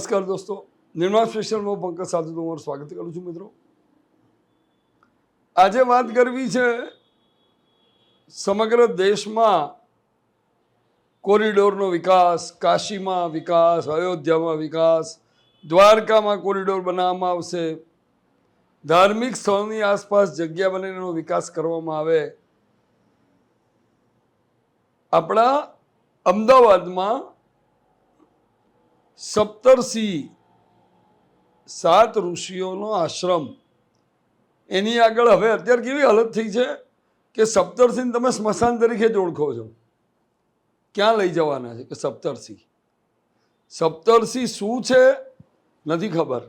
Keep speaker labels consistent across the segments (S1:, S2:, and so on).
S1: નમસ્કાર દોસ્તો, નિર્માણ સ્પેશિયલમાં પંકજ સાથે તમારું સ્વાગત કરું છું મિત્રો. આજે વાત કરવી છે સમગ્ર દેશમાં કોરિડોરનો વિકાસ, કાશીમાં વિકાસ, અયોધ્યામાં વિકાસ, દ્વારકામાં કોરિડોર બનાવવામાં આવશે. ધાર્મિક સ્થળની આસપાસ જગ્યા બનીને વિકાસ કરવામાં આવે. આપણા અમદાવાદમાં સપ્તર્ષિ સાત ઋષિઓનો આશ્રમ. એની આગળ હવે અત્યારે કેવી હાલત થઈ છે કે સપ્તર્ષિને તમે સ્મશાન તરીકે જ ઓળખો છો. ક્યાં લઈ જવાના છે કે સપ્તર્ષિ? સપ્તર્ષિ શું છે? નથી ખબર.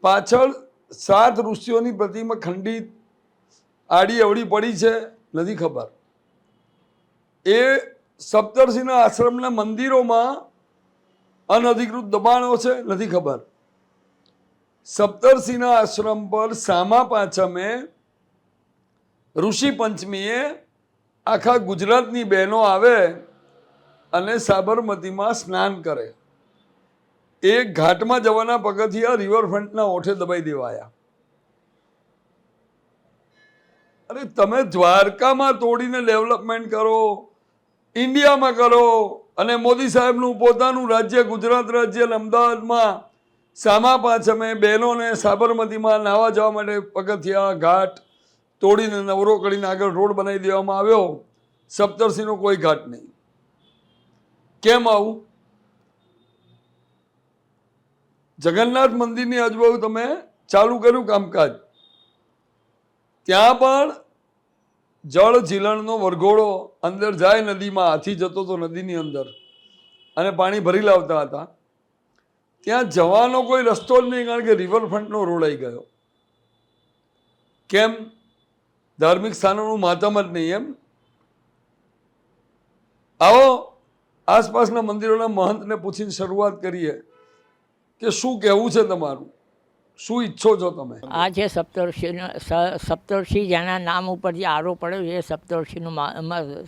S1: પાછળ સાત ઋષિઓની પ્રતિમા ખંડિત આડી અવળી પડી છે, નથી ખબર. એ સપ્તર્ષિના આશ્રમના મંદિરોમાં અનધિકૃત દબાણો છે, નથી ખબર. સપ્તર્ષિના આશ્રમ પર સામા પાંચમે ઋષિ પંચમીએ આખા ગુજરાતની બહેનો આવે અને સાબરમતીમાં સ્નાન કરે. એ ઘાટમાં જવાના પગથિયા રિવરફ્રન્ટના ઓઠે દબાઈ દેવાયા. અરે તમે દ્વારકામાં તોડીને ડેવલપમેન્ટ કરો ઇન્ડિયામાં કરો અને મોદી સાહેબનું પોતાનું રાજ્ય, ગુજરાત રાજ્ય અને અમદાવાદમાં સામા પાંચમે બહેનોને સાબરમતીમાં નાહવા જવા માટે પગથિયા, ઘાટ તોડીને નવરો કરીને આગળ રોડ બનાવી દેવામાં આવ્યો. સપ્તર્ષિનો કોઈ ઘાટ નહીં. કેમ આવું? જગન્નાથ મંદિરની આજુબાજુ તમે ચાલુ કર્યું કામકાજ. ત્યાં પણ જળ ઝીલણનો વરઘોડો અંદર જાય નદીમાં હાથી જતો તો નદીની અંદર. અને પાણી ભરી લાવતા હતા. ત્યાં જવાનો કોઈ રસ્તો જ નહીં, કારણ કે રિવરફ્રન્ટનો રોડ આવી ગયો. કેમ? ધાર્મિક સ્થાનોનું માતમ જ નહીં એમ. આવો, આસપાસના મંદિરોના મહંતને પૂછીને શરૂઆત કરીએ કે શું કહેવું છે તમારું? શું ઈચ્છો છો તમે?
S2: આ છે સપ્તર્ષિનો સપ્તર્ષિ જેના નામ ઉપર જે આરો પડ્યો છે, એ સપ્તર્ષિનું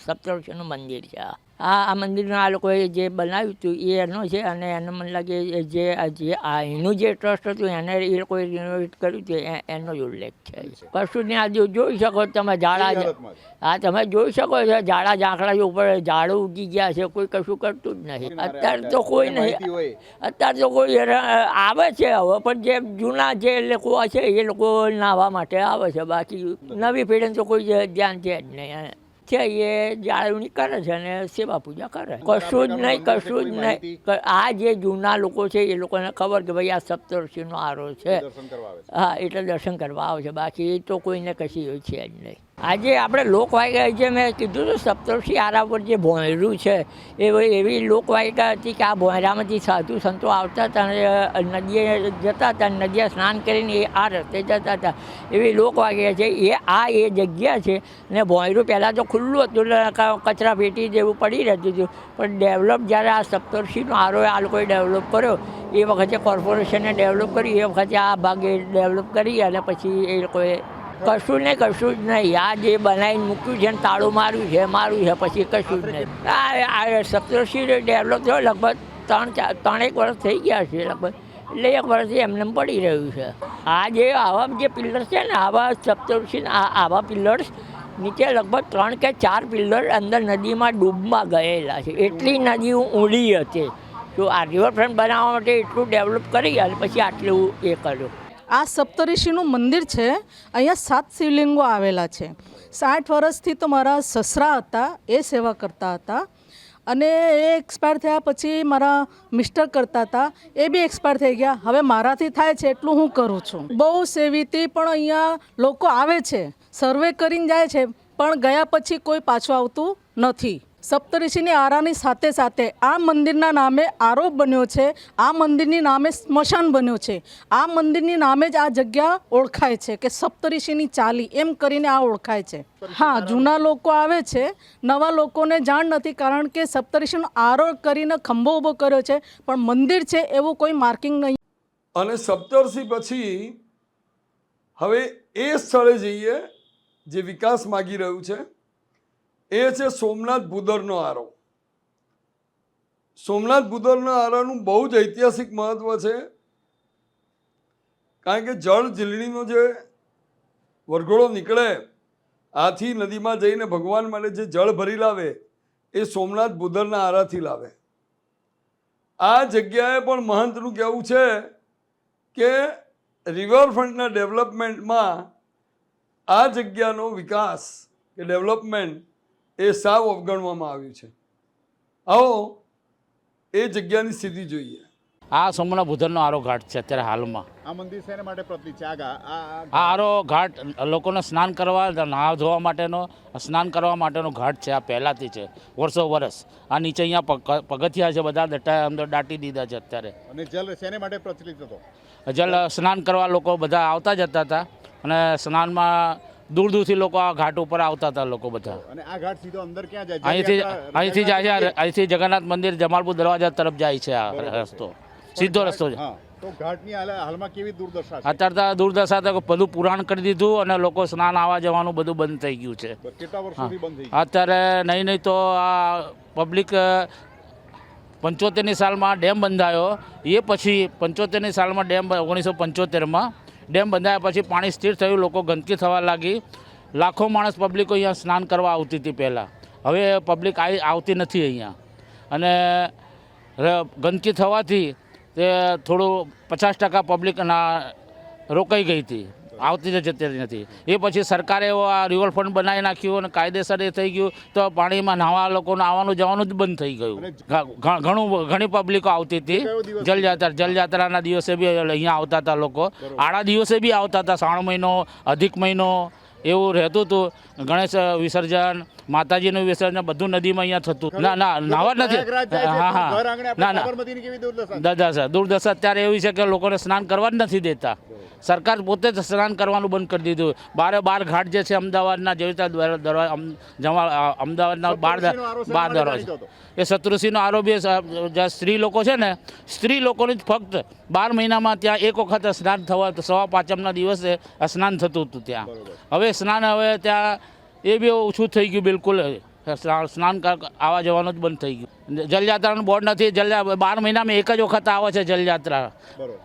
S2: સપ્તર્ષિનું મંદિર છે આ. આ આ મંદિરના આ લોકોએ જે બનાવ્યું હતું એ એનો છે અને એને મને લાગે જે જે આ એનું જે ટ્રસ્ટ હતું એને એ લોકોએ રિનોવેટ કર્યું હતું એનો જ ઉલ્લેખ છે. કશું ને આજે જોઈ શકો તમે ઝાડા હા તમે જોઈ શકો છો ઝાડા ઝાંખડા ઉપર ઝાડો ઉગી ગયા છે કોઈ કશું કરતું જ નહીં. અત્યારે તો કોઈ નહીં. અત્યારે તો કોઈ આવે છે હવે પણ જે જૂના જે લોકો છે એ લોકો નાહવા માટે આવે છે. બાકી નવી પેઢીને તો કોઈ ધ્યાન છે જ નહીં. છે એ જાળવણી કરે છે અને સેવા પૂજા કરે કશું જ નહીં કશું જ નહીં. આ જે જૂના લોકો છે એ લોકોને ખબર કે ભાઈ આ સપ્તર્ષિનો આરો છે. હા એટલે દર્શન કરવા આવે છે. બાકી તો કોઈને કશી હોય છે જ નહીં. આજે આપણે લોકવાયકા જે મેં કીધું હતું સપ્તર્ષિ આરા પર જે ભોંયરું છે, એ એવી લોકવાયકા હતી કે આ ભોંયરામાંથી સાધુ સંતો આવતા હતા અને નદીએ જતા હતા નદીએ સ્નાન કરીને એ આ રસ્તે જતા હતા. એવી લોકવાયકા છે. એ આ એ જગ્યા છે ને ભોંયરું પહેલાં તો ખુલ્લું હતું કચરા પેટી જેવું પડી રહેતું હતું. પણ ડેવલપ જ્યારે આ સપ્તર્ષિનો આરો આ લોકોએ ડેવલપ કર્યો, એ વખતે કોર્પોરેશને ડેવલપ કરી, એ વખતે આ ભાગે ડેવલપ કરી અને પછી એ લોકોએ કશું ને કશું જ નહીં. આ જે બનાવીને મૂક્યું છે ને તાળું માર્યું છે માર્યું છે પછી કશું જ નહીં. આ સપ્તર્ષિ ડેવલપ થયો લગભગ ત્રણ ચાર ત્રણેક વર્ષ થઈ ગયા છે લગભગ. એટલે એક વર્ષથી એમને પડી રહ્યું છે. આ જે આવા જે પિલ્લર્સ છે ને આવા સપ્તર્ષિ આ આવા પિલ્લર્સ નીચે લગભગ ત્રણ કે ચાર પિલ્લર અંદર નદીમાં ડૂબમાં ગયેલા છે. એટલી નદી ઊંડી હતી. તો આ રિવરફ્રન્ટ બનાવવા માટે એટલું ડેવલપ કરી અને પછી આટલું એ કર્યું.
S3: આ સપ્તઋષિનું મંદિર છે. અહીંયા સાત શિવલિંગો આવેલા છે. સાઠ વર્ષથી તો મારા સસરા હતા, એ સેવા કરતા હતા. અને એ એક્સપાયર થયા પછી મારા મિસ્ટર કરતા હતા. એ બી એક્સપાયર થઈ ગયા. હવે મારાથી થાય છે એટલું હું કરું છું. બહુ સેવીથી પણ અહીંયા લોકો આવે છે. સર્વે કરીને જાય છે. પણ ગયા પછી કોઈ પાછું આવતું નથી. સપ્તઋષિની આરાની સાથે સાથે આ મંદિરના નામે આરોપ બન્યો છે, આ મંદિરની નામે સ્મશાન બન્યો છે. આ મંદિરની નામે જ આ જગ્યા ઓળખાય છે કે સપ્તઋષિની ચાલી, એમ કરીને આ ઓળખાય છે. હા, જૂના લોકો આવે છે, નવા લોકોને જાણ નથી કારણ કે સપ્તઋષિનો આરોપ કરીને ખંભો ઊભો કર્યો છે, પણ મંદિર છે એવું કોઈ માર્કિંગ નહીં.
S1: અને સપ્તર્ષિ પછી હવે એ સ્થળે જઈએ જે વિકાસ માગી રહ્યું છે. એ છે સોમનાથ ભૂદરનો આરો. સોમનાથ બુધરના આરાનું બહુ જ ઐતિહાસિક મહત્વ છે. કારણ કે જળ ઝીલણીનો જે વરઘોડો નીકળે, આથી નદીમાં જઈને ભગવાન માટે જે જળ ભરી લાવે, એ સોમનાથ બુધરના આરાથી લાવે. આ જગ્યાએ પણ મહંતનું કહેવું છે કે રિવરફ્રન્ટના ડેવલપમેન્ટમાં આ જગ્યાનો વિકાસ કે ડેવલપમેન્ટ એ સાવ અવગણવામાં આવ્યું છે. આવો એ જગ્યાની સ્થિતિ જોઈએ.
S4: આ સોમના બુધનનો આરો ઘાટ છે અત્યારે હાલમાં.
S5: આ મંદિર શેના માટે પ્રતિક છે. આ
S4: આરો ઘાટ લોકોને સ્નાન કરવા નાહવા ધોવા માટેનો સ્નાન કરવા માટેનો ઘાટ છે. આ પહેલાંથી છે વર્ષો વર્ષ. આ નીચે અહીંયા પગ- પગથિયા છે બધા દટા અંદર દાટી દીધા છે અત્યારે.
S5: અને જલ શેને માટે પ્રચલિત હતો.
S4: જલ સ્નાન કરવા લોકો બધા આવતા જતા હતા. અને સ્નાનમાં દૂર દૂરથી લોકો આ ઘાટ ઉપર આવતા હતા લોકો બધા.
S5: અને આ ઘાટ સીધો અંદર ક્યાં જાય?
S4: અહીંથી અહીંથી જાય છે અહીંથી જગન્નાથ મંદિર જમાલપુર દરવાજા તરફ જાય છે આ રસ્તો. સીધો રસ્તો છે.
S5: તો ઘાટની હાલ- હાલમાં કેવી દુર્દશા
S4: અત્યારે તો દુર્દશા તો બધું પુરાણ કરી દીધું અને લોકો સ્નાન આવવા જવાનું બધું બંધ થઈ ગયું છે.
S5: કેટલા વર્ષોથી બંધ
S4: અત્યારે નહીં નહીં તો આ પબ્લિક પંચોતેરની સાલમાં ડેમ બંધાયો. એ પછી પંચોતેરની સાલમાં ડેમ ઓગણીસો પંચોતેરમાં ડેમ બંધાયા પછી પાણી સ્થિર થયું, લોકો ગંદકી થવા લાગી. લાખો માણસ પબ્લિકો અહીંયા સ્નાન કરવા આવતી હતી પહેલાં. હવે પબ્લિક આવી આવતી નથી અહીંયા. અને ગંદકી થવાથી તે થોડું પચાસ ટકા પબ્લિકના રોકાઈ ગઈ હતી. આવતી જ જતી નથી. એ પછી સરકારે એવો આ રિવરફ્રન્ટ બનાવી નાખ્યું અને કાયદેસર એ થઈ ગયું તો પાણીમાં નાહવા લોકોને આવવાનું જવાનું જ બંધ થઈ ગયું. ઘણું ઘણી પબ્લિકો આવતી હતી? જલયાત્રા જલયાત્રાના દિવસે બી અહીંયા આવતા હતા લોકો. આડા દિવસે બી આવતા હતા. શ્રાવણ મહિનો અધિક મહિનો એવું રહેતું હતું. ગણેશ વિસર્જન માતાજીનું વિસર્જન બધું નદીમાં અહીંયા થતું. ના ના નાવા નથી. હા હા. ના ના.
S5: સાબરમતીની દુર્દશા
S4: અત્યારે એવી છે કે લોકોને સ્નાન કરવા જ નથી દેતા. સરકાર પોતે જ સ્નાન કરવાનું બંધ કરી દીધું. બારે બાર ઘાટ જે છે અમદાવાદના જેવી રીતે દર- દરવા- અમ- જમા અમદાવાદના બાર બાર દરવાજા. એ શત્રુસિંહનો આરોપ સ્ત્રી લોકો છે ને સ્ત્રી લોકોને જ ફક્ત બાર મહિનામાં ત્યાં એક વખત સ્નાન થવા સવા પાંચમના દિવસે સ્નાન થતું હતું ત્યાં. હવે સ્નાન હવે ત્યાં એ બી ઓછું થઈ ગયું બિલકુલ. સ્ના- સ્નાન આવવા જવાનું જ બંધ થઈ ગયું. જલયાત્રાનું બોર્ડ નથી જલ્યા બાર મહિનામાં એક જ વખત આવે છે જલયાત્રા.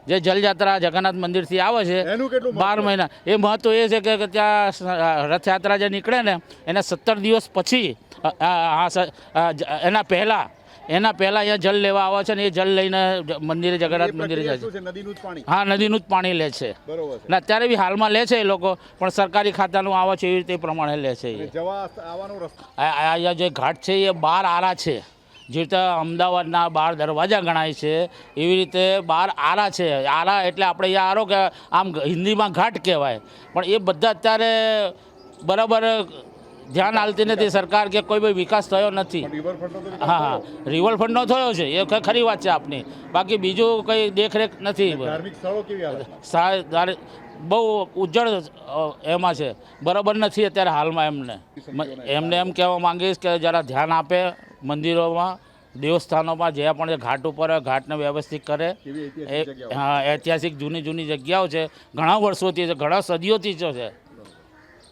S4: જે જલયાત્રા જગન્નાથ મંદિરથી આવે છે? બાર મહિના. એ મહત્વ એ છે કે ત્યાં રથયાત્રા જે નીકળે ને એના સત્તર દિવસ પછી એના પહેલાં એના પહેલાં અહીંયા જલ લેવા આવે છે ને એ જલ લઈને મંદિરે જગન્નાથ મંદિરે જાય છે. હા નદીનું જ પાણી લે છે.
S5: બરોબર
S4: ને અત્યારે બી હાલમાં લે છે એ લોકો પણ સરકારી ખાતાનું આવે છે એવી રીતે પ્રમાણે લે છે અહીંયા જે ઘાટ છે એ બાર આરા છે. જે રીતે અમદાવાદના બાર દરવાજા ગણાય છે એવી રીતે બાર આરા છે. આરા એટલે આપણે અહીંયા આરો કે આમ હિન્દીમાં ઘાટ કહેવાય. પણ એ બધા અત્યારે બરાબર ધ્યાન આલતી નથી. સરકાર કે કોઈ બી વિકાસ થયો નથી. હા હા. રિવરફ્રન્ટનો થયો છે. એ ખરી વાત છે આપની. બાકી બીજું કંઈ દેખરેખ નથી.
S5: હાલત
S4: બહુ ઉજ્જળ એમાં છે. બરાબર નથી અત્યારે હાલમાં એમને. એમને એમ કહેવા માંગીશ કે જરા ધ્યાન આપે મંદિરોમાં દેવસ્થાનોમાં જે પણ જે ઘાટ ઉપર ઘાટને વ્યવસ્થિત કરે. હા ઐતિહાસિક જૂની જૂની જગ્યાઓ છે. ઘણા વર્ષોથી છે ઘણા સદીઓથી છે.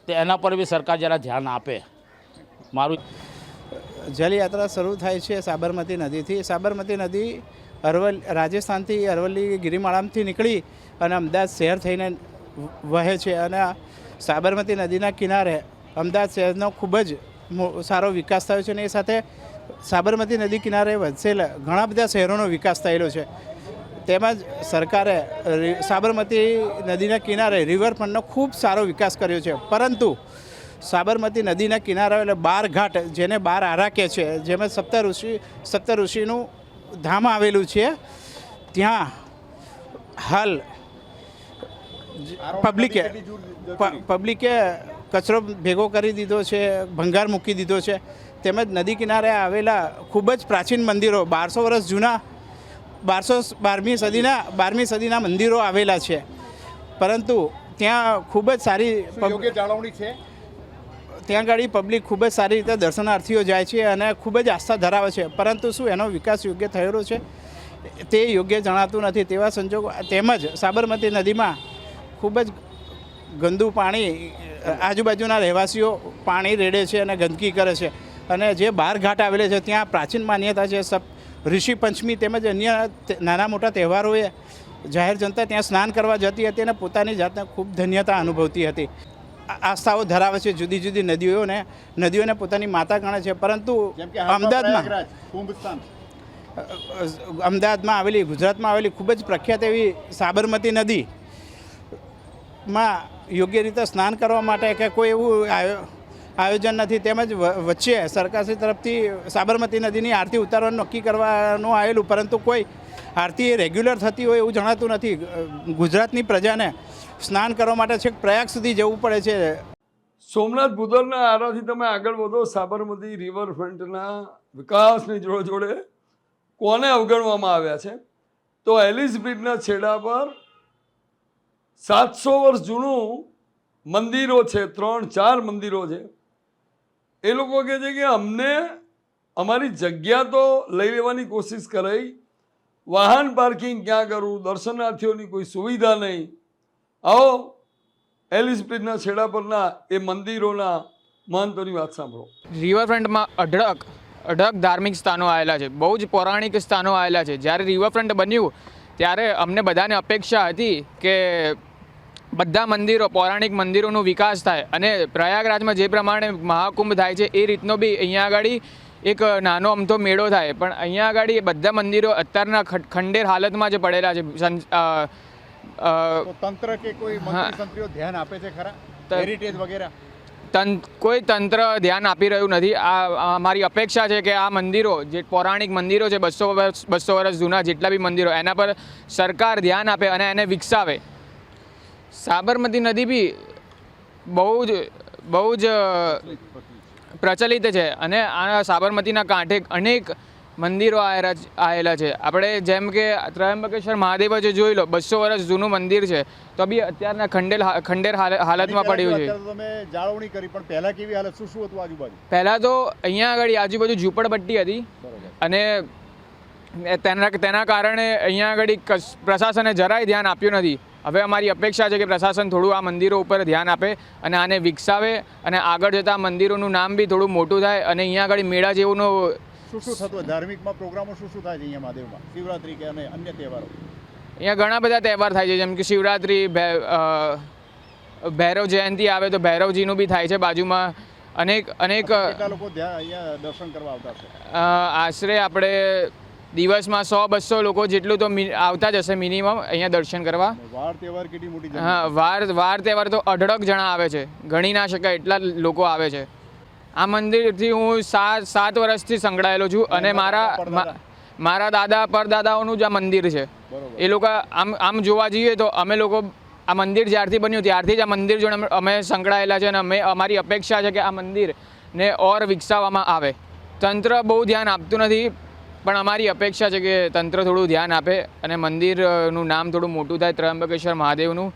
S4: તે એના પર બી સરકાર જરા ધ્યાન આપે. મારું
S6: જલયાત્રા શરૂ થાય છે સાબરમતી નદીથી. સાબરમતી નદી અરવલ રાજસ્થાનથી અરવલ્લી ગિરિમાળામથી નીકળી અને અમદાવાદ શહેર થઈને વહે છે અને સાબરમતી નદીના કિનારે અમદાવાદ શહેરનો ખૂબ જ સારો વિકાસ થયો છે અને એ સાથે સાબરમતી નદી કિનારે વસેલા ઘણા બધા શહેરોનો વિકાસ થયેલો છે. તેમજ સરકારે સાબરમતી નદીના કિનારે રિવરફ્રન્ટનો ખૂબ સારો વિકાસ કર્યો છે. પરંતુ સાબરમતી નદીના કિનારે એટલે બાર ઘાટ જેને બાર આરા કહે છે જેમાં સપ્ત ઋષિ સપ્ત ઋષિનું ધામ આવેલું છે. ત્યાં હાલ પબ્લિકે? પબ્લિકે કચરો ભેગો કરી દીધો છે ભંગાર મૂકી દીધો છે. તેમજ નદી કિનારે આવેલા ખૂબ જ પ્રાચીન મંદિરો બારસો વર્ષ જૂના બારસો બારમી સદીના બારમી સદીના મંદિરો આવેલા છે. પરંતુ ત્યાં ખૂબ જ સારી
S5: જાળવણી છે?
S6: ત્યાં આગળ પબ્લિક ખૂબ જ સારી રીતે દર્શનાર્થીઓ જાય છે અને ખૂબ જ આસ્થા ધરાવે છે. પરંતુ શું એનો વિકાસ યોગ્ય થયેલો છે? તે યોગ્ય જણાતું નથી. તેવા સંજોગો તેમજ સાબરમતી નદીમાં ખૂબ જ ગંદુ પાણી આજુબાજુના રહેવાસીઓ પાણી રેડે છે અને ગંદકી કરે છે. અને જે બહાર ઘાટ આવેલે છે ત્યાં પ્રાચીન માન્યતા છે. સપ ઋષિ પંચમી તેમજ અન્ય નાના મોટા તહેવારોએ જાહેર જનતા ત્યાં સ્નાન કરવા જતી હતી અને પોતાની જાતને ખૂબ ધન્યતા અનુભવતી હતી. આસ્થાઓ ધરાવે છે જુદી જુદી નદીઓને નદીઓને પોતાની માતા ગણે છે. પરંતુ અમદાવાદમાં અમદાવાદમાં આવેલી ગુજરાતમાં આવેલી ખૂબ જ પ્રખ્યાત એવી સાબરમતી નદી માં યોગ્ય રીતે સ્નાન કરવા માટે કે કોઈ એવું આયોજન નથી, તેમજ વચ્ચે સરકારશ્રી તરફથી સાબરમતી નદીની આરતી ઉતારવાનું નક્કી કરવાનું આવેલું, પરંતુ કોઈ આરતી રેગ્યુલર થતી હોય એવું જણાતું નથી. ગુજરાતની પ્રજાને સ્નાન કરવા માટે છેક પ્રયાગ સુધી જવું પડે છે.
S1: સોમનાથ ભૂદરના આરાથી તમે આગળ વધો, સાબરમતી રિવરફ્રન્ટના વિકાસની જોડે જોડે કોને અવગણવામાં આવ્યા છે? તો એલિસ બ્રિજના છેડા પર સાતસો વર્ષ જૂનું મંદિરો છે, ત્રણ ચાર મંદિરો છે. એ લોકો કહે છે કે અમને અમારી જગ્યા તો લઈ લેવાની કોશિશ કરાઈ. વાહન પાર્કિંગ ક્યાં કરવું દર્શનાર્થીઓની કોઈ સુવિધા નહીં. આવો એલિસ બ્રિજના છેડા પરના એ મંદિરોના મહંતોની વાત સાંભળો.
S7: રિવરફ્રન્ટમાં અઢળક અઢળક ધાર્મિક સ્થાનો આવેલા છે. બહુ જ પૌરાણિક સ્થાનો આવેલા છે. જ્યારે રિવરફ્રન્ટ બન્યું, ત્યારે અમને બધાને અપેક્ષા હતી કે બધા મંદિરો પૌરાણિક મંદિરોનો વિકાસ થાય અને પ્રયાગરાજમાં જે પ્રમાણે મહાકુંભ થાય છે એ રીતનો બી અહીંયા આગળ એક નાનો અમથો મેળો થાય. પણ અહીંયા આગળ એ બધા મંદિરો અત્યારના ખંડેર હાલતમાં જ પડેલા છે.
S5: તંત્ર કે કોઈ મંત્રીઓ ધ્યાન આપે છે ખરા? હેરિટેજ વગેરે?
S7: તન કોઈ તંત્ર ધ્યાન આપી રહ્યું નથી. આ મારી અપેક્ષા છે કે આ મંદિરો જે પૌરાણિક મંદિરો છે બસો વર્ષ બસો વર્ષ જૂના જેટલા બી મંદિરો એના પર સરકાર ધ્યાન આપે અને એને વિકસાવે. સાબરમતી નદી બી બહુ જ બહુ જ પ્રચલિત છે. અને આ સાબરમતીના કાંઠે અનેક મંદિરો આવેલા આવેલા છે. આપણે જેમ કે ત્રયંબકેશ્વર મહાદેવ જે જોઈ લો બસો વર્ષ જૂનું મંદિર છે તો બી અત્યારના ખંડેલ ખંડેર હાલ- હાલતમાં પડ્યું છે.
S5: તમે જાળવણી કરી પણ પહેલા કેવી હાલત શું શું હતું આજુબાજુ?
S7: પહેલાં તો અહીંયા આગળ આજુબાજુ ઝૂંપડપટ્ટી હતી. અને તેના તેના કારણે અહીંયા આગળ પ્રશાસને જરાય ધ્યાન આપ્યું નથી. હવે અમારી અપેક્ષા છે કે પ્રશાસન થોડું આ મંદિરો ઉપર ધ્યાન આપે અને આને વિકસાવે અને આગળ જતાં મંદિરોનું નામ બી થોડું મોટું થાય અને અહીંયા આગળ મેળા જેવુંનો
S5: શું શું થતું ધાર્મિકમાં પ્રોગ્રામો શું શું થાય છે અહીંયા મહાદેવમાં? શિવરાત્રી કે અને અન્ય તહેવારો?
S7: અહીંયા ઘણા બધા તહેવાર થાય છે જેમ કે શિવરાત્રિ ભૈરવ જયંતિ આવે તો ભૈરવજીનું બી થાય છે બાજુમાં. અનેક અનેક
S5: લોકો દર્શન કરવા આવતા
S7: આશરે આપણે દિવસમાં સો બસો લોકો જેટલું તો આવતા જ હશે મિનિમમ અહીંયા દર્શન કરવા.
S5: વાર તહેવાર કેટલી મોટી
S7: હા વાર વાર તહેવાર તો અઢળક જણા આવે છે. ગણી ના શકાય એટલા લોકો આવે છે. આ મંદિરથી હું સાત સાત વર્ષથી સંકળાયેલો છું અને મારા મારા દાદા પરદાદાઓનું જ આ મંદિર છે. એ લોકો આમ આમ જોવા જઈએ તો અમે લોકો આ મંદિર જ્યારથી બન્યું ત્યારથી જ આ મંદિર જોડે અમે- અમે સંકળાયેલા છે અને અમે અમારી અપેક્ષા છે કે આ મંદિરને ઓર વિકસાવવામાં આવે. તંત્ર બહુ ધ્યાન આપતું નથી. પણ અમારી અપેક્ષા છે કે તંત્ર થોડું ધ્યાન આપે અને મંદિરનું નામ થોડું મોટું થાય ત્રંબકેશ્વર મહાદેવનું.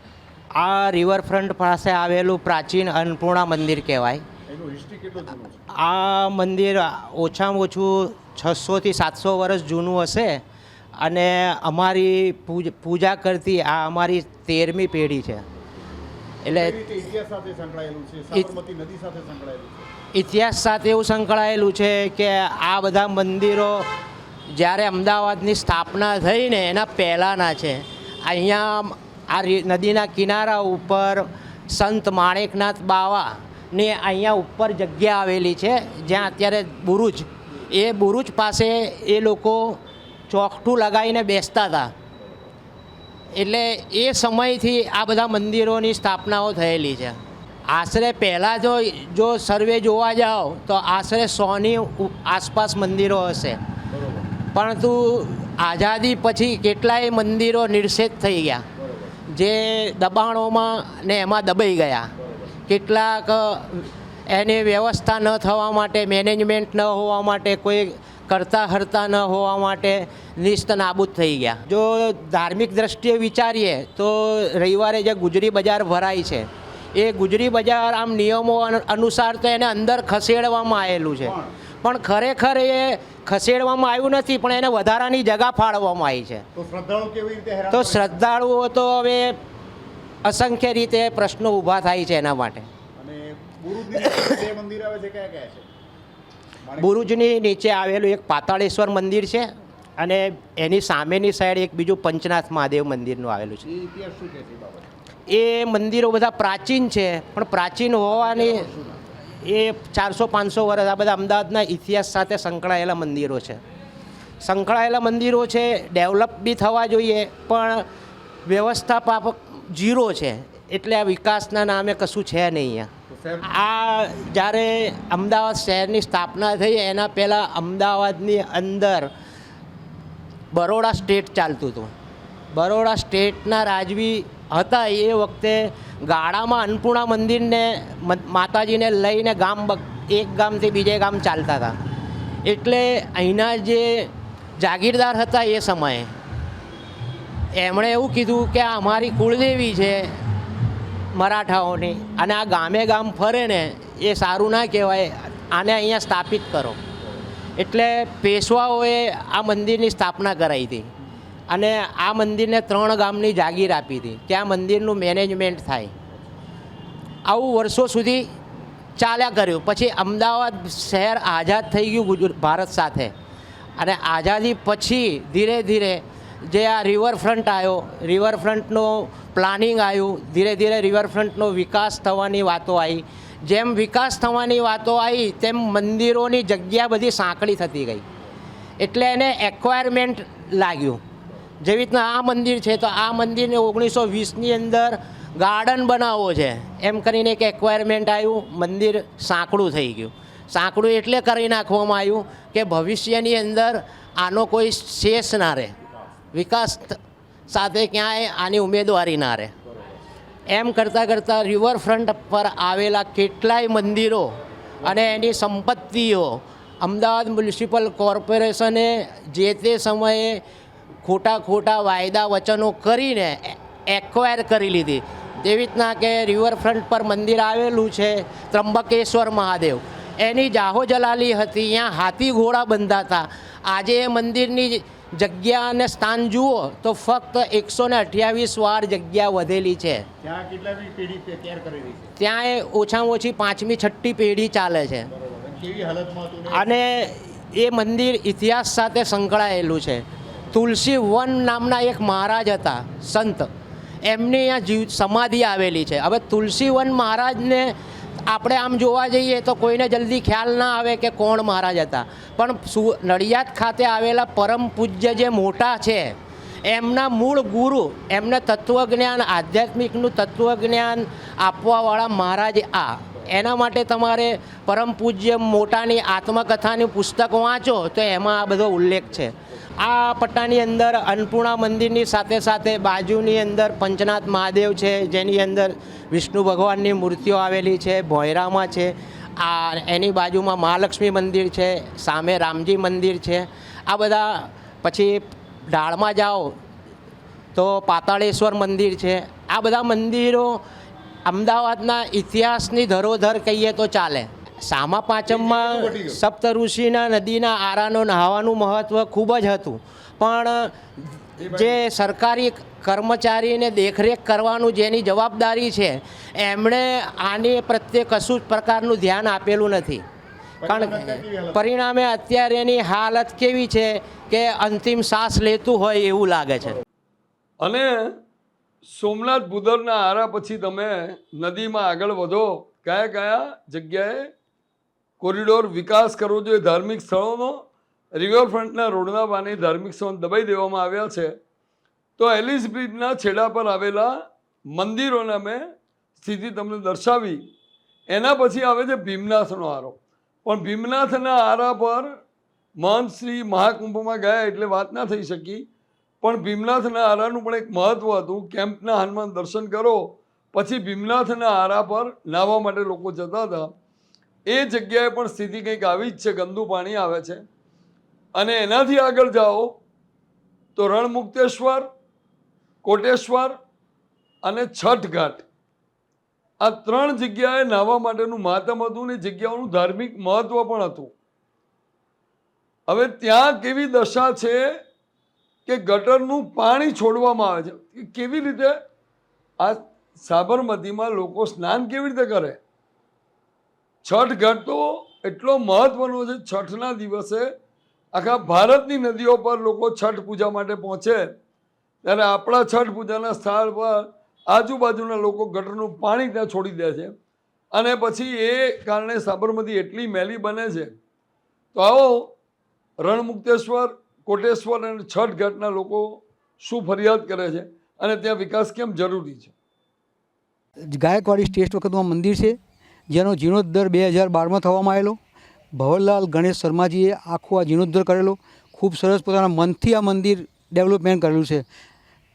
S8: આ રિવરફ્રન્ટ પાસે આવેલું પ્રાચીન અન્નપૂર્ણા મંદિર કહેવાય.
S5: એનું હિસ્ટ્રી કેટલું જૂનું છે?
S8: આ મંદિર ઓછામાં ઓછું છસોથી સાતસો વર્ષ જૂનું હશે અને અમારી પૂજ- પૂજા કરતી આ અમારી તેરમી પેઢી છે. એટલે
S5: કઈ રીતે ઇતિહાસ સાથે સંકળાયેલું છે? સાબરમતી નદી સાથે સંકળાયેલું છે?
S8: ઇતિહાસ સાથે એવું સંકળાયેલું છે કે આ બધા મંદિરો જ્યારે અમદાવાદની સ્થાપના થઈ ને એના પહેલાંના છે, અહીંયા આ નદીના કિનારા ઉપર સંત માણેકનાથ બાવાની અહીંયા ઉપર જગ્યા આવેલી છે, જ્યાં અત્યારે બુરુજ. એ બુરુજ પાસે એ લોકો ચોકઠું લગાવીને બેસતા હતા. એટલે એ સમયથી આ બધા મંદિરોની સ્થાપનાઓ થયેલી છે. આશરે પહેલાં જો જો સર્વે જોવા જાઓ, તો આશરે સોની આસપાસ મંદિરો હશે. પરંતુ આઝાદી પછી કેટલાય મંદિરો નિર્શેષ થઈ ગયા. જે દબાણોમાં ને એમાં દબાઈ ગયા. કેટલાક એની વ્યવસ્થા ન થવા માટે, મેનેજમેન્ટ ન હોવા માટે, કોઈ કરતા હરતા ન હોવા માટે નિસ્ત નાબૂદ થઈ ગયા. જો ધાર્મિક દ્રષ્ટિએ વિચારીએ, તો રવિવારે જે ગુજરી બજાર ભરાય છે, એ ગુજરી બજાર આમ નિયમો અનુસાર તો એને અંદર ખસેડવામાં આવેલું છે. પણ ખરેખર એ ખસેડવામાં આવ્યું નથી પણ એને વધારાની જગા ફાળવવામાં આવી છે.
S5: તો શ્રદ્ધાળુ કેવી રીતે
S8: તો શ્રદ્ધાળુઓ તો હવે અસંખ્ય રીતે પ્રશ્નો ઊભા થાય છે એના માટે.
S5: બુરુજની નીચે
S8: આવેલું એક પાતાળેશ્વર મંદિર છે અને એની સામેની સાઈડ એક બીજું પંચનાથ મહાદેવ મંદિરનું આવેલું છે.
S5: એ
S8: મંદિરો બધા પ્રાચીન છે પણ પ્રાચીન હોવાની એ ચારસો પાંચસો વર્ષ આ બધા અમદાવાદના ઇતિહાસ સાથે સંકળાયેલા મંદિરો છે. સંકળાયેલા મંદિરો છે ડેવલપ બી થવા જોઈએ પણ વ્યવસ્થાપક જીરો છે એટલે આ વિકાસના નામે કશું છે નહીં અહીંયા. આ જ્યારે અમદાવાદ શહેરની સ્થાપના થઈ એના પહેલાં અમદાવાદની અંદર બરોડા સ્ટેટ ચાલતું હતું. બરોડા સ્ટેટના રાજવી હતા એ વખતે ગાડામાં અન્નપૂર્ણા મંદિરને માતાજીને લઈને ગામ એક ગામથી બીજે ગામ ચાલતા હતા. એટલે અહીંના જે જાગીરદાર હતા એ સમયે, એમણે એવું કીધું કે આ અમારી કુળદેવી છે મરાઠાઓની અને આ ગામે ગામ ફરે ને એ સારું ના કહેવાય, આને અહીંયા સ્થાપિત કરો. એટલે પેશવાઓએ આ મંદિરની સ્થાપના કરાવી હતી. અને આ મંદિરને ત્રણ ગામની જાગીર આપી હતી. ત્યાં મંદિરનું મેનેજમેન્ટ થાય. આવું વર્ષો સુધી ચાલ્યા કર્યું. પછી અમદાવાદ શહેર આઝાદ થઈ ગયું ભારત સાથે. અને આઝાદી પછી ધીરે ધીરે જે આ રિવરફ્રન્ટ આવ્યો રિવરફ્રન્ટનો પ્લાનિંગ આવ્યું, ધીરે ધીરે રિવરફ્રન્ટનો વિકાસ થવાની વાતો આવી. જેમ વિકાસ થવાની વાતો આવી, તેમ મંદિરોની જગ્યા બધી સાંકડી થતી ગઈ. એટલે એને એક્વાયરમેન્ટ લાગ્યું. જેવી રીતના આ મંદિર છે, તો આ મંદિરને ઓગણીસો વીસની અંદર ગાર્ડન બનાવવો છે. એમ કરીને એક એક્વાયરમેન્ટ આવ્યું, મંદિર સાંકડું થઈ ગયું. સાંકડું એટલે કરી નાખવામાં આવ્યું કે ભવિષ્યની અંદર આનો કોઈ શેષ ના રહે. વિકાસ સાથે ક્યાંય આની ઉમેદવારી ના રહે. એમ કરતાં કરતાં રિવરફ્રન્ટ પર આવેલા કેટલાય મંદિરો અને એની સંપત્તિઓ અમદાવાદ મ્યુનિસિપલ કોર્પોરેશને જે તે સમયે ખોટા ખોટા વાયદા વચનો કરીને એક્વાયર કરી લીધી. તેવી રીતના કે રિવરફ્રન્ટ પર મંદિર આવેલું છે ત્રંબકેશ્વર મહાદેવ. એની જાહો જલાલી હતી ત્યાં હાથી ઘોડા બંધાતા. આજે એ મંદિરની જગ્યા અને સ્થાન જુઓ તો ફક્ત એકસો ને અઠ્યાવીસ વાર જગ્યા વધેલી છે.
S5: ત્યાં
S8: એ ઓછામાં ઓછી પાંચમી છઠ્ઠી પેઢી ચાલે છે. અને એ મંદિર ઇતિહાસ સાથે સંકળાયેલું છે. તુલસી વન નામના એક મહારાજ હતા, સંત. એમની અહીંયા જીવ, સમાધિ આવેલી છે. હવે તુલસી વન મહારાજને આપણે આમ જોવા જઈએ તો કોઈને જલ્દી ખ્યાલ ના આવે કે કોણ મહારાજ હતા. પણ સુ- નડિયાદ ખાતે આવેલા પરમ પૂજ્ય જે મોટા છે, એમના મૂળ ગુરુ, એમને તત્વજ્ઞાન, આધ્યાત્મિકનું તત્વજ્ઞાન આપવાવાળા મહારાજ આ. એના માટે તમારે પરમ પૂજ્ય મોટાની આત્મકથાની પુસ્તક વાંચો તો એમાં આ બધો ઉલ્લેખ છે. આ પટ્ટાની અંદર અન્નપૂર્ણા મંદિરની સાથે સાથે બાજુની અંદર પંચનાથ મહાદેવ છે, જેની અંદર વિષ્ણુ ભગવાનની મૂર્તિઓ આવેલી છે, ભોયરામાં છે, આ એની બાજુમાં મહાલક્ષ્મી મંદિર છે, સામે રામજી મંદિર છે, આ બધા પછી ઢાળમાં જાઓ તો પાતાળેશ્વર મંદિર છે, આ બધા મંદિરો અમદાવાદના ઇતિહાસની ધરોધર કહીએ તો ચાલે. સામા પાંચમમાં સપ્ત ઋષિના નદીના આરાનો નહાવાનું મહત્ત્વ ખૂબ જ હતું. પણ જે સરકારી કર્મચારીને દેખરેખ કરવાનું જેની જવાબદારી છે એમણે આની પ્રત્યે કશું જ પ્રકારનું ધ્યાન આપેલું નથી. કારણ કે પરિણામે અત્યારે એની હાલત કેવી છે કે અંતિમ શ્વાસ લેતું હોય એવું લાગે છે.
S1: અને સોમનાથ ભૂદરના આરા પછી તમે નદીમાં આગળ વધો. કયા કયા જગ્યાએ કોરિડોર વિકાસ કરવો જોઈએ ધાર્મિક સ્થળોનો? રિવરફ્રન્ટના રોડના બાને ધાર્મિક સ્થળો દબાઈ દેવામાં આવ્યા છે. તો એલિસ બ્રિજના છેડા પર આવેલા મંદિરોના મેં સ્થિતિ તમને દર્શાવી. એના પછી આવે છે ભીમનાથનો આરો. પણ ભીમનાથના આરા પર મહંત શ્રી મહાકુંભમાં ગયા એટલે વાત ના થઈ શકી. પણ ભીમનાથના આરાનું પણ એક મહત્વ હતું. કેમ્પના હનુમાન દર્શન કરો, પછી ભીમનાથના આરા પર નાહવા માટે લોકો જતા હતા. એ જગ્યાએ પણ સ્થિતિ કંઈક આવી જ છે. ગંદુ પાણી આવે છે. અને એનાથી આગળ જાઓ તો રણમુક્તેશ્વર, કોટેશ્વર અને છઠ ઘાટ આ ત્રણ જગ્યાએ નાહવા માટેનું માતમ હતું ને જગ્યાઓનું ધાર્મિક મહત્વ પણ હતું. હવે ત્યાં કેવી દશા છે? કે ગટરનું પાણી છોડવામાં આવે છે. કેવી રીતે? આ સાબરમતીમાં લોકો સ્નાન કેવી રીતે કરે? છઠ ઘટ તો એટલો મહત્વનો છે, છઠના દિવસે આખા ભારતની નદીઓ પર લોકો છઠ પૂજા માટે પહોંચે. ત્યારે આપણા છઠ પૂજાના સ્થળ પર આજુબાજુના લોકો ગટરનું પાણી ત્યાં છોડી દે છે. અને પછી એ કારણે સાબરમતી એટલી મેલી બને છે. તો આવો રણમુક્તેશ્વર કોટેશ્વર અને છઠ ઘાટના લોકો શું ફરિયાદ કરે છે અને ત્યાં વિકાસ કેમ જરૂરી છે?
S9: ગાયકવાડી સ્ટેટ વખતનું મંદિર છે જેનો જીર્ણોદ્ધાર બે હજાર બારમાં થવામાં આવેલો. ભવરલાલ ગણેશ શર્માજીએ આખો આ જીર્ણોદ્ધાર કરેલો. ખૂબ સરસ પોતાના મનથી આ મંદિર ડેવલપમેન્ટ કરેલું છે.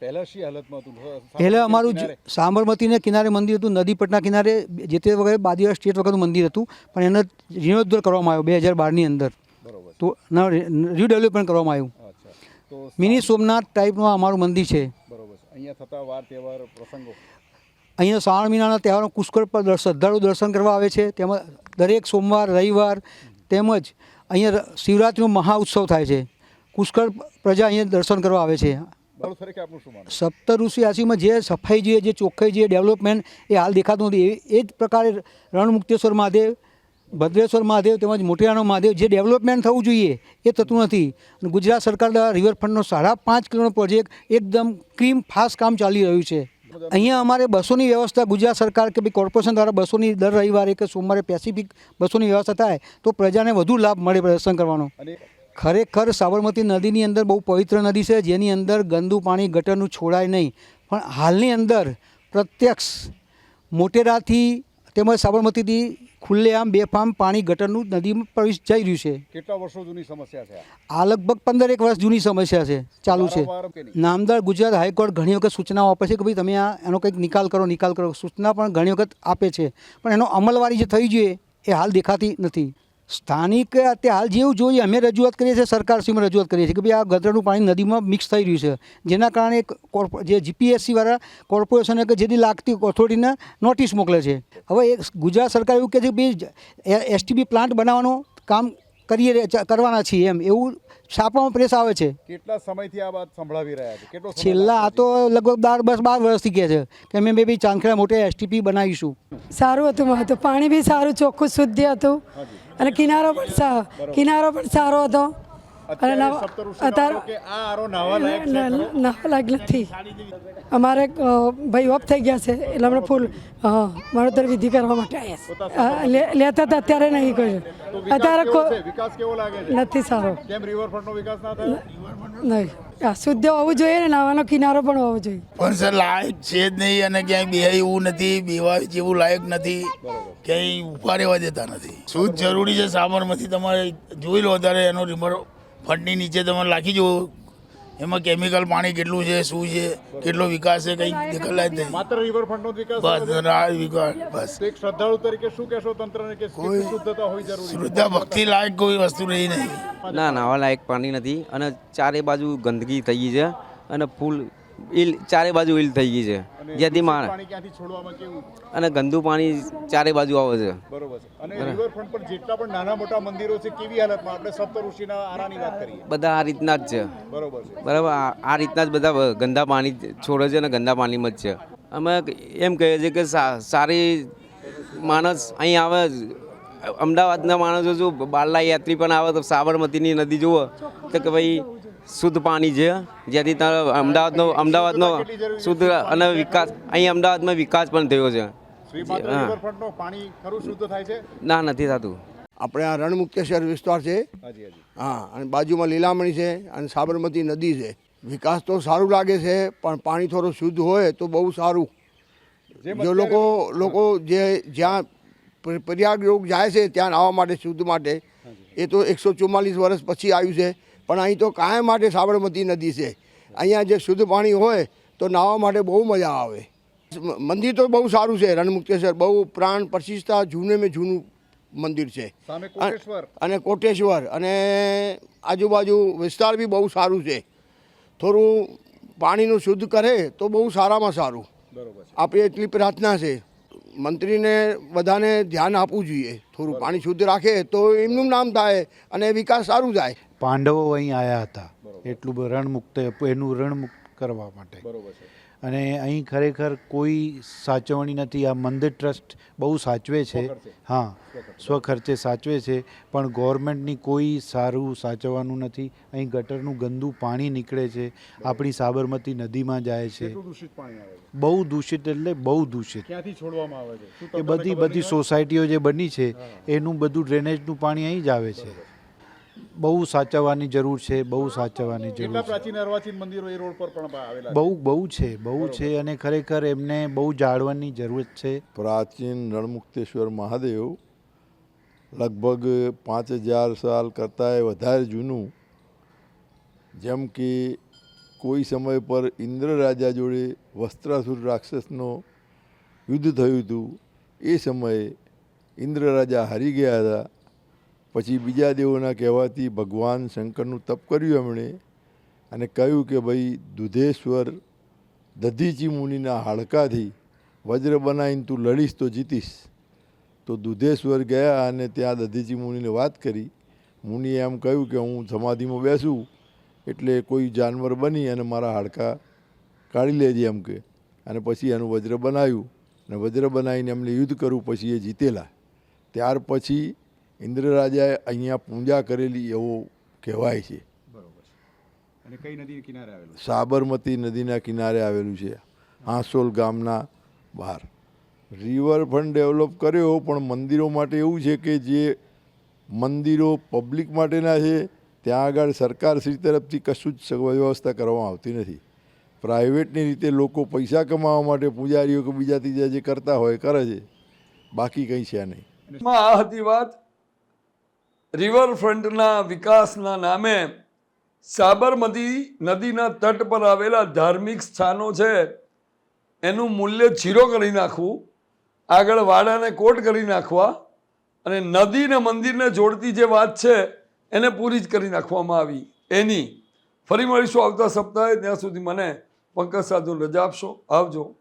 S5: પહેલા શી હાલતમાં હતું?
S9: પહેલાં અમારું જ સાબરમતીને કિનારે મંદિર હતું નદી પટના કિનારે જે તે વગેરે બાદીવાસ સ્ટેટ વખતનું મંદિર હતું. પણ એનો જીર્ણોદ્ધાર કરવામાં આવ્યો બે હજાર બારની અંદર. તો રીડેવલપમેન્ટ કરવામાં આવ્યું. મિની સોમનાથ ટાઈપનું અમારું મંદિર છે.
S5: બરોબર અહીંયા થતા વાર તહેવાર પ્રસંગો?
S9: અહીંયા શ્રાવણ મહિનાના તહેવારો પુષ્કળ પર શ્રદ્ધાળુ દર્શન કરવા આવે છે. તેમાં દરેક સોમવાર રવિવાર તેમજ અહીંયા શિવરાત્રિનો મહાઉત્સવ થાય છે. પુષ્કળ પ્રજા અહીંયા દર્શન કરવા આવે છે.
S5: બરોબર તરીકે આપનું શું માનવું?
S9: સપ્ત ઋષિ રાશિમાં જે સફાઈ જોઈએ જે ચોખ્ખાઈ જોઈએ ડેવલપમેન્ટ એ હાલ દેખાતું નથી. એ- એ જ પ્રકારે રણમુક્તેશ્વર મહાદેવ ભદ્રેશ્વર મહાદેવ તેમજ મોટેરાનો મહાદેવ જે ડેવલપમેન્ટ થવું જોઈએ એ થતું નથી. અને ગુજરાત સરકાર દ્વારા રિવરફ્રન્ટનો સાડા પાંચ કિલોનો પ્રોજેક્ટ એકદમ ક્રીમ ફાસ્ટ કામ ચાલી રહ્યું છે. અહીંયા અમારે બસોની વ્યવસ્થા ગુજરાત સરકાર કે ભાઈ કોર્પોરેશન દ્વારા બસોની દર રવિવારે કે સોમવારે પેસિફિક બસોની વ્યવસ્થા થાય તો પ્રજાને વધુ લાભ મળે દર્શન કરવાનો. ખરેખર સાબરમતી નદીની અંદર બહુ પવિત્ર નદી છે જેની અંદર ગંદુ પાણી ગટરનું છોડાય નહીં. પણ હાલની અંદર પ્રત્યક્ષ મોટેરાથી તેમજ સાબરમતીથી ખુલ્લેઆમ બેફામ પાણી ગટરનું નદીમાં પ્રવેશ જઈ રહ્યું છે.
S5: કેટલા વર્ષો જૂની સમસ્યા છે આ?
S9: લગભગ પંદર એક વર્ષ જૂની સમસ્યા છે ચાલુ છે? નામદાર ગુજરાત હાઈકોર્ટ ઘણી વખત સૂચનાઓ આપે છે કે ભાઈ તમે આ એનો કંઈક નિકાલ કરો નિકાલ કરો. સૂચના પણ ઘણી વખત આપે છે. પણ એનો અમલવારી જે થઈ જોઈએ એ હાલ દેખાતી નથી. સ્થાનિક અત્યારે હાલ જેવું જોઈએ અમે રજૂઆત કરીએ છીએ સરકારશ્રીમાં રજૂઆત કરીએ છીએ કે ભાઈ આ ગદરનું પાણી નદીમાં મિક્સ થઈ રહ્યું છે. જેના કારણે એક કોર્પો જે જીપીએસસી વાળા કોર્પોરેશને કે જેથી લાગતી ઓથોરિટીને નોટિસ મોકલે છે. હવે એક ગુજરાત સરકાર એવું કહે છે કે ભાઈ એસટીબી પ્લાન્ટ બનાવવાનું કામ કરીએ કરવાના છીએ એમ. એવું છાપામાં પ્રેસ આવે છે.
S5: કેટલા સમયથી આ વાત સંભળાવી રહ્યા છે? કેટલો
S9: છેલ્લા આ તો લગભગ બાર બસ બાર વર્ષથી કહે છે કે અમે બે બી ચાંદખેડા મોટે એસટીપી બનાવીશું.
S10: સારું હતું માં પાણી બી સારું ચોખ્ખું શુદ્ધ હતું. અને કિનારો પણ કિનારો પણ સારો હતો.
S5: લાયક
S10: નથી. અમારે ભાઈ ઓફ થઈ ગયા છે એટલે અમને ફૂલ હા મારોતર વિધિ કરવા માટે આવ્યા છે. લેતા હતા અત્યારે નહીં
S5: કહ્યું
S10: અત્યારે નથી સારો.
S5: કેમ રિવરફ્રન્ટનો વિકાસ ના થયો?
S10: નહીં. આ શુદ્ધ હોવું જોઈએ ને નાવાનો કિનારો પણ હોવો જોઈએ.
S11: પણ સર લાયક છે જ નહીં અને ક્યાંય બેહાય એવું નથી બેવા જેવું લાયક નથી. ક્યાંય ઊભા રહેવા દેતા નથી. શું જરૂરી છે? સાબરમતી તમારે જોઈ લો અત્યારે એનો રિમર ફંડની નીચે તમે લાખી જુઓ. એમાં કેમિકલ પાણી કેટલું છે શું છે કેટલો વિકાસ છે કંઈ દેખાય જ નહીં.
S5: માત્ર રિવરફ્રન્ટનો વિકાસ
S11: બસ આ વિકાસ બસ.
S5: એક શ્રદ્ધાળુ તરીકે શું કહેશો તંત્રને કે કોઈ શુદ્ધતા હોય જરૂરી
S11: શ્રદ્ધા ભક્તિ લાયક કોઈ વસ્તુ રહી નહીં.
S12: ના નાવા લાયક પાણી નથી. અને ચારે બાજુ ગંદકી થઈ ગઈ છે. અને ફૂલ ઇલ ચારે બાજુ ઇલ થઈ ગઈ છે. જેથી
S5: માણસ
S12: માણ
S5: પાણી ક્યાંથી છોડવામાં કેવું?
S12: અને ગંદુ પાણી ચારે બાજુ આવે છે.
S5: બરોબર છે. અને રિવરફ્રન્ટ પર જેટલા પણ નાના મોટા મંદિરો છે કેવી હાલતમાં? આપણે સપ્તઋષિના આરાની વાત કરીએ.
S12: બધા આ રીતના જ છે.
S5: બરોબર છે.
S12: બરાબર આ રીતના જ બધા ગંદા પાણી છોડે છે અને ગંદા પાણીમાં જ છે. અમે એમ કહીએ છીએ કે સારી માણસ અહીં આવે અમદાવાદના માણસો જો બારલા યાત્રી પણ આવે તો સાબરમતીની નદી જુઓ તો કે ભાઈ શુદ્ધ પાણી છે. જેથી ત્યાં અમદાવાદનો અમદાવાદનો શુદ્ધ અને વિકાસ અહીં અમદાવાદમાં વિકાસ પણ થયો છે.
S5: શ્રી માત્ર
S12: હા.
S5: રિવરફ્રન્ટનો પાણી ખરું શુદ્ધ થાય છે?
S12: ના નથી થતું.
S13: આપણે આ રણમુક્તેશ્વર વિસ્તાર છે. હા અને બાજુમાં લીલામણી છે અને સાબરમતી નદી છે. વિકાસ તો સારું લાગે છે પણ પાણી થોડું શુદ્ધ હોય તો બહુ સારું. જો લોકો લોકો જે જ્યાં પ્રયાગ યોગ જાય છે ત્યાં આવવા માટે શુદ્ધ માટે. એ તો એકસો ચુમ્માલીસ વર્ષ પછી આવ્યું છે. પણ અહીં તો કાયમ માટે સાબરમતી નદી છે? અહીંયા જે શુદ્ધ પાણી હોય તો નાહવા માટે બહુ મજા આવે. મંદિર તો બહુ સારું છે રણમુક્તેશ્વર. બહુ પ્રાણ પ્રતિષ્ઠા જૂને મેં જૂનું મંદિર છે. અને કોટેશ્વર. અને આજુબાજુ વિસ્તાર બી બહુ સારું છે. થોડું પાણીનું શુદ્ધ કરે તો બહુ સારામાં સારું.
S5: બરોબર
S13: આપણી એટલી પ્રાર્થના છે. મંત્રીને બધાને ધ્યાન આપવું જોઈએ. થોડું પાણી શુદ્ધ રાખે તો એમનું નામ થાય અને વિકાસ સારું થાય
S14: પાંડવો અહીં આવ્યા હતા. એટલું રણમુક્ત એનું રણમુક્ત કરવા માટે. અને અહીં ખરેખર કોઈ સાચવણી નથી. આ મંદિર ટ્રસ્ટ બહુ સાચવે છે. હા સ્વખર્ચે. સાચવે છે. પણ ગવર્મેન્ટની કોઈ સારું સાચવવાનું નથી. અહીં ગટરનું ગંદુ પાણી નીકળે છે. આપણી સાબરમતી નદીમાં જાય છે. બહુ દૂષિત એટલે બહુ દૂષિત.
S5: છોડવામાં આવે છે?
S14: એ બધી બધી સોસાયટીઓ જે બની છે એનું બધું ડ્રેનેજનું પાણી અહીં જ આવે છે. બહુ સાચવવાની જરૂર છે બહુ સાચવવાની જરૂર છે.
S5: પ્રાચીન અર્વાચીન મંદિરો એ રોડ પર પણ આવેલા
S14: બહુ બહુ છે બહુ છે અને ખરેખર એમને બહુ જાળવવાની જરૂરત છે.
S15: પ્રાચીન રણમુક્તેશ્વર મહાદેવ લગભગ પાંચ હજાર સાલ કરતાં વધારે જૂનું જેમ કે કોઈ સમય પર ઇન્દ્ર રાજા જોડે વસ્ત્રાસુર રાક્ષસનો યુદ્ધ થયું હતું એ સમયે ઇન્દ્ર રાજા હારી ગયા હતા. પછી બીજા દેવોના કહેવાથી ભગવાન શંકરનું તપ કર્યું એમણે અને કહ્યું કે ભાઈ દુધેશ્વર દધીચી મુનિના હાડકાથી વજ્ર બનાવીને તું લડીશ તો જીતીશ. તો દુધેશ્વર ગયા અને ત્યાં દધીચી મુનિને વાત કરી. મુનિએ એમ કહ્યું કે હું સમાધિમાં બેસું એટલે કોઈ જાનવર બની અને મારા હાડકા કાઢી લેજે એમ કે. અને પછી એનું વજ્ર બનાવ્યું. અને વજ્ર બનાવીને એમને યુદ્ધ કરવું પછી એ જીતેલા. ત્યાર પછી ઇન્દ્ર રાજાએ અહીંયા પૂજા કરેલી એવો કહેવાય છે.
S5: બરોબર અને કઈ નદી કિનારે આવેલું
S15: સાબરમતી નદીના કિનારે આવેલું છે આસોલ ગામના બહાર. રિવરફ્રન્ટ ડેવલપ કર્યો પણ મંદિરો માટે એવું છે કે જે મંદિરો પબ્લિક માટેના છે ત્યાં આગળ સરકારશ્રી તરફથી કશું જ વ્યવસ્થા કરવામાં આવતી નથી. પ્રાઇવેટની રીતે લોકો પૈસા કમાવા માટે પૂજારીઓ કે બીજા ત્રીજા જે કરતા હોય કરે છે. બાકી કંઈ છે નહીં.
S1: આ હતી વાત રિવરફ્રન્ટના વિકાસના નામે સાબરમતી નદીના તટ પર આવેલા ધાર્મિક સ્થાનો છે. એનું મૂલ્ય ઝીરો કરી નાખવું, આગળ વાડાને કોટ કરી નાખવા અને નદીને મંદિરને જોડતી જે વાત છે એને પૂરી જ કરી નાખવામાં આવી. એની ફરી મળીશું આવતા સપ્તાહે. ત્યાં સુધી મને પંકજ સાધુ રજા આપશો. આવજો.